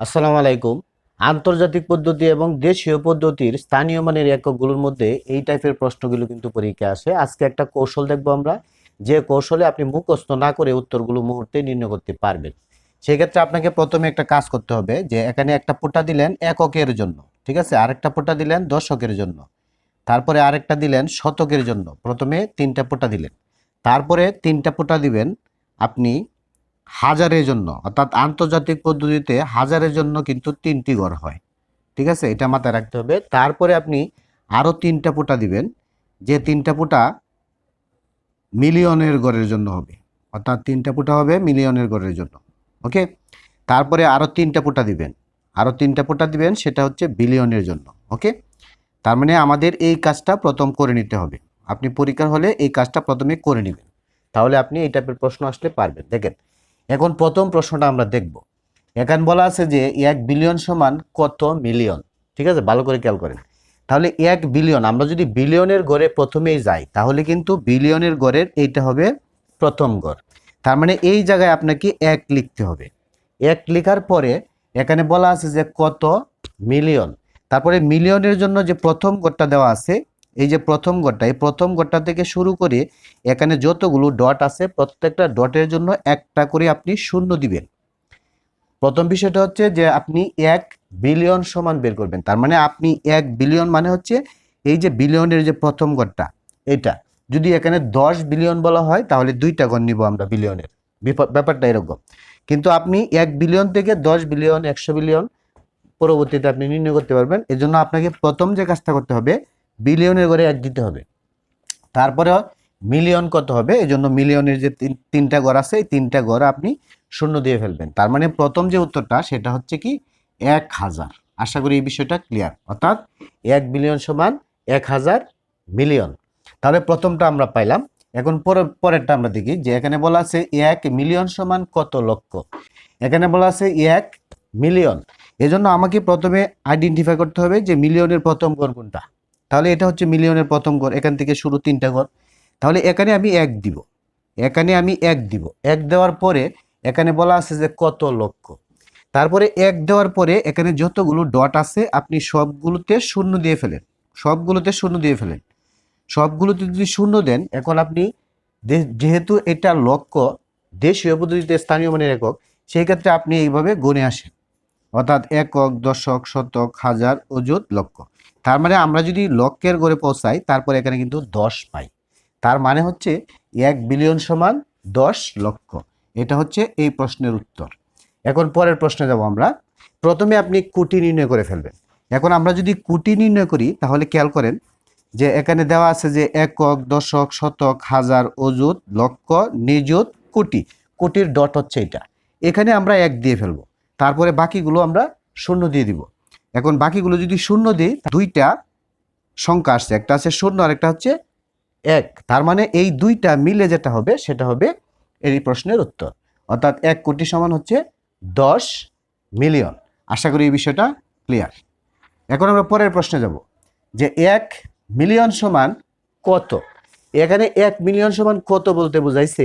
আসসালামু আলাইকুম। আন্তর্জাতিক পদ্ধতি এবং দেশীয় পদ্ধতির স্থানীয় মানের এককগুলোর মধ্যে এই টাইপের প্রশ্নগুলো কিন্তু পরীক্ষা আসে। আজকে একটা কৌশল দেখব আমরা। যে কৌশলে আপনি মুখস্থ না করে উত্তরগুলো মুহূর্তে নির্ণয় করতে পারবেন। সেক্ষেত্রে আপনাকে প্রথমে একটা কাজ করতে হবে যে এখানে একটা পোটা দিলেন এককের জন্য, ঠিক আছে? আরেকটা পোটা দিলেন দশকের জন্য। তারপরে আরেকটা দিলেন শতকের জন্য। প্রথমে তিনটা পোটা দিলেন। তারপরে তিনটা পোটা দিবেন আপনি হাজারের জন্য, অর্থাৎ আন্তর্জাতিক পদ্ধতিতে হাজারের জন্য কিন্তু তিনটি গড় হয়। ঠিক আছে? এটা মাথায় রাখতে হবে। তারপরে আপনি আরও তিনটা পোটা দিবেন, যে তিনটা পোটা মিলিয়নের গড়ের জন্য হবে। অর্থাৎ তিনটা পোটা হবে মিলিয়নের গড়ের জন্য। ওকে? তারপরে আরও তিনটা পোটা দিবেন। আরও তিনটা পোটা দিবেন, সেটা হচ্ছে বিলিয়নের জন্য। ওকে? তার মানে আমাদের এই কাজটা প্রথম করে নিতে হবে। আপনি পরীক্ষার হলে এই কাজটা প্রথমে করে নেবেন। তাহলে আপনি এই টাইপের প্রশ্ন আসলে পারবেন। দেখেন এখন প্রথম প্রশ্নটা আমরা দেখব। এখানে বলা আছে যে এক বিলিয়ন সমান কত মিলিয়ন? ঠিক আছে? ভালো করে খেয়াল করেন। তাহলে এক বিলিয়ন, আমরা যদি বিলিয়নের গড়ে প্রথমেই যাই, তাহলে কিন্তু বিলিয়নের গড়ের এইটা হবে প্রথম গড়। তার মানে এই জায়গায় আপনাকে এক লিখতে হবে। এক লেখার পরে এখানে বলা আছে যে কত মিলিয়ন? তারপরে মিলিয়নের জন্য যে প্রথম গড়টা দেওয়া আছে এই যে প্রথম গড়টা, এই প্রথম গড়টা থেকে শুরু করে এখানে যতগুলো ডট আছে, প্রত্যেকটা ডটের জন্য একটা করে আপনি শূন্য দিবেন। প্রথম বিষয়টা হচ্ছে যে আপনি এক বিলিয়ন সমান বের করবেন। তার মানে আপনি এক বিলিয়ন মানে হচ্ছে এই যে বিলিয়নের যে প্রথম গড়টা, এটা। যদি এখানে দশ বিলিয়ন বলা হয়, তাহলে দুইটা গণ নিব আমরা বিলিয়নের। ব্যাপারটা এরকম। কিন্তু আপনি এক বিলিয়ন থেকে দশ বিলিয়ন, একশো বিলিয়ন পরবর্তীতে আপনি নির্ণয় করতে পারবেন। এজন্য আপনাকে প্রথম যে কাজটা করতে হবে বিলিয়নের ঘরে এক দিতে হবে। তারপরে মিলিয়ন কত হবে? এই জন্য মিলিয়নের যে তিন- তিনটা ঘর আছে, এই তিনটা ঘর আপনি শূন্য দিয়ে ফেলবেন। তার মানে প্রথম যে উত্তরটা, সেটা হচ্ছে কি? এক হাজার। আশা করি এই বিষয়টা ক্লিয়ার অর্থাৎ এক বিলিয়ন সমান এক হাজার মিলিয়ন। তাহলে প্রথমটা আমরা পাইলাম। এখন পরে, পরেরটা আমরা দেখি যে এখানে বলা আছে এক মিলিয়ন সমান কত লক্ষ? এখানে বলা আছে এক মিলিয়ন। এজন্য আমাকে প্রথমে আইডেন্টিফাই করতে হবে যে মিলিয়নের প্রথম গড় কোনটা। তাহলে এটা হচ্ছে মিলিয়নের প্রথম ঘর, এখান থেকে শুরু তিনটা ঘর। তাহলে এখানে আমি এক দিব, এখানে আমি এক দিব। এক দেওয়ার পরে এখানে বলা আছে যে কত লক্ষ। তারপরে এক দেওয়ার পরে এখানে যতগুলো ডট আছে, আপনি সবগুলোতে শূন্য দিয়ে ফেলেন, সবগুলোতে শূন্য দিয়ে ফেলেন। সবগুলোতে যদি শূন্য দেন, এখন আপনি যেহেতু এটা লক্ষ্য দেশীয় পদ্ধতিতে স্থানীয় মানের একক, সেই ক্ষেত্রে আপনি এইভাবে গুণে আসেন। অর্থাৎ একক, দশক, শতক, হাজার, অযুত, লক্ষ। তার মানে আমরা যদি লক্ষ্যের গড়ে পৌঁছাই, তারপর এখানে কিন্তু দশ পাই। তার মানে হচ্ছে এক বিলিয়ন সমান দশ লক্ষ। এটা হচ্ছে এই প্রশ্নের উত্তর। এখন পরের প্রশ্নে যাব আমরা। প্রথমে আপনি কোটি নির্ণয় করে ফেলবেন। এখন আমরা যদি কোটি নির্ণয় করি, তাহলে খেয়াল করেন যে এখানে দেওয়া আছে যে একক, দশক, শতক, হাজার, অযুত, লক্ষ, নিযুত, কোটি। কোটির ডট হচ্ছে এটা। এখানে আমরা এক দিয়ে ফেলব। তারপরে বাকিগুলো আমরা শূন্য দিয়ে দিব। এখন বাকিগুলো যদি শূন্য দিই দুইটা সংখ্যা আসছে। একটা আছে শূন্য আর একটা হচ্ছে এক। তার মানে এই দুইটা মিলে যেটা হবে, সেটা হবে এই প্রশ্নের উত্তর। অর্থাৎ এক কোটি সমান হচ্ছে দশ মিলিয়ন। আশা করি এই বিষয়টা ক্লিয়ার এখন আমরা পরের প্রশ্নে যাব, যে এক মিলিয়ন সমান কত? এখানে এক মিলিয়ন সমান কত বলতে বোঝাইছে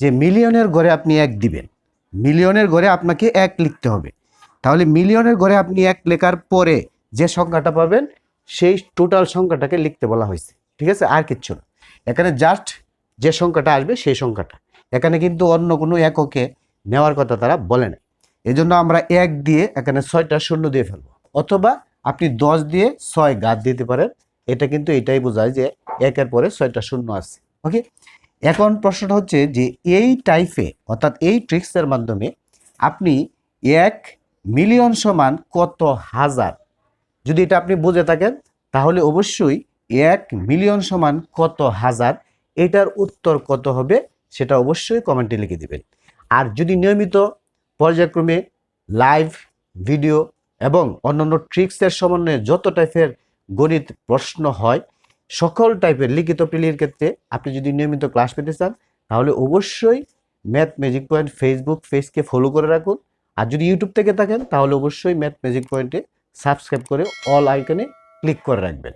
যে মিলিয়নের ঘরে আপনি এক দিবেন। মিলিয়নের ঘরে আপনাকে এক লিখতে হবে। তাহলে মিলিয়নের ঘরে আপনি এক লেখার পরে যে সংখ্যাটা পাবেন, সেই টোটাল সংখ্যাটাকে লিখতে বলা হয়েছে। ঠিক আছে? আর কিচ্ছু না। এখানে জাস্ট যে সংখ্যাটা আসবে, সেই সংখ্যাটা। এখানে কিন্তু অন্য কোনো এককে নেওয়ার কথা তারা বলে না এই জন্য আমরা এক দিয়ে এখানে ছয়টা শূন্য দিয়ে ফেলব। অথবা আপনি দশ দিয়ে ছয় গাদ দিতে পারেন। এটা কিন্তু এটাই বোঝায় যে একের পরে ছয়টা শূন্য আছে। ওকে? এখন প্রশ্নটা হচ্ছে যে এই টাইপে অর্থাৎ এই ট্রিক্সের মাধ্যমে আপনি এক মিলিয়ন সমান কত হাজার? যদি এটা আপনি বুঝে থাকেন, তাহলে অবশ্যই এক মিলিয়ন সমান কত হাজার? এটার উত্তর কত হবে সেটা অবশ্যই কমেন্টে লিখে দিবেন। আর যদি নিয়মিত পর্যায়ক্রমে লাইভ ভিডিও এবং অন্যান্য ট্রিক্সের সমন্বয়ে যত টাইপের গণিত প্রশ্ন হয়, সকল টাইপের লিখিত প্রিলির ক্ষেত্রে আপনি যদি নিয়মিত ক্লাস পেতে চান, তাহলে অবশ্যই ম্যাথ ম্যাজিক পয়েন্ট ফেসবুক পেজকে ফলো করে রাখুন। আর যদি ইউটিউব থেকে থাকেন, তাহলে অবশ্যই ম্যাথ ম্যাজিক পয়েন্টে সাবস্ক্রাইব করে অল আইকনে ক্লিক করে রাখবেন।